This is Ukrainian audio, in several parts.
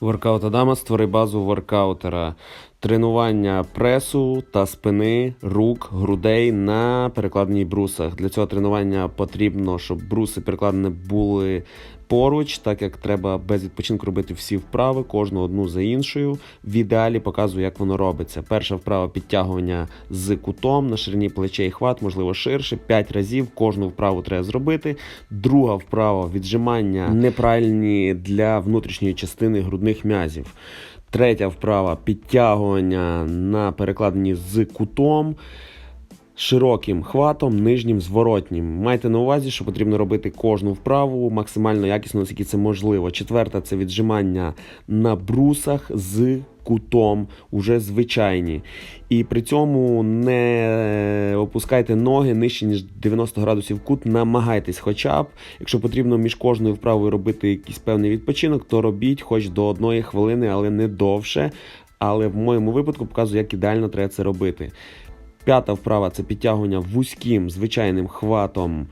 Воркаут Адама створи базу воркаутера. Тренування пресу та спини, рук, грудей на перекладних брусах. Для цього тренування потрібно, щоб бруси перекладені були поруч, так як треба без відпочинку робити всі вправи, кожну одну за іншою. В ідеалі показую, як воно робиться. Перша вправа підтягування з кутом на ширині плечей хват, можливо, ширше. 5 разів кожну вправу треба зробити. Друга вправа віджимання неправильні для внутрішньої частини грудних м'язів. Третя вправа підтягування на перекладенні з кутом. Широким хватом, нижнім зворотнім. Майте на увазі, що потрібно робити кожну вправу максимально якісно, наскільки це можливо. Четверта це віджимання на брусах з кутом, уже звичайні. І при цьому не опускайте ноги нижче, ніж 90 градусів кут. Намагайтесь, хоча б, якщо потрібно між кожною вправою робити якийсь певний відпочинок, то робіть хоч до одної хвилини, але не довше. Але в моєму випадку показую, як ідеально треба це робити. П'ята вправа це підтягування вузьким звичайним хватом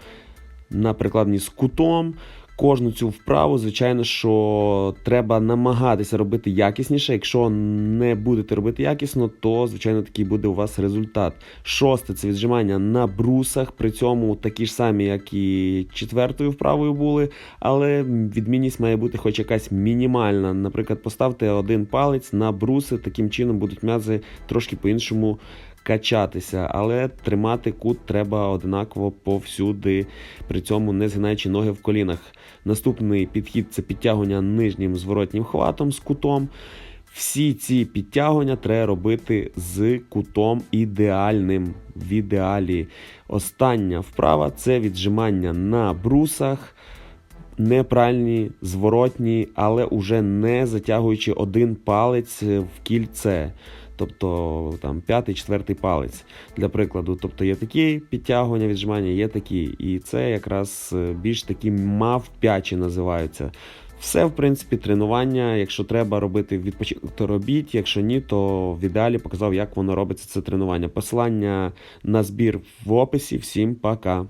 на прикладні з кутом. Кожну цю вправу, звичайно, що треба намагатися робити якісніше. Якщо не будете робити якісно, то звичайно такий буде у вас результат. Шосте це віджимання на брусах, при цьому такі ж самі, як і четвертою вправою були, але відмінність має бути хоч якась мінімальна. Наприклад, поставте один палець на бруси, таким чином будуть м'язи трошки по-іншому качатися, але тримати кут треба однаково повсюди, при цьому не згинаючи ноги в колінах. Наступний підхід це підтягування нижнім зворотнім хватом з кутом. Всі ці підтягування треба робити з кутом ідеальним в ідеалі. Остання вправа це віджимання на брусах. Неправильні, зворотні, але уже не затягуючи один палець в кільце тобто там п'ятий, четвертий палець для прикладу. Тобто є такі підтягування, віджимання, є такі. І це якраз е, більш такі мавпячі називаються. Все, в принципі, тренування. Якщо треба робити відпочинок, то робіть. Якщо ні, то в ідеалі показав, як воно робиться це тренування. Посилання на збір в описі. Всім пока.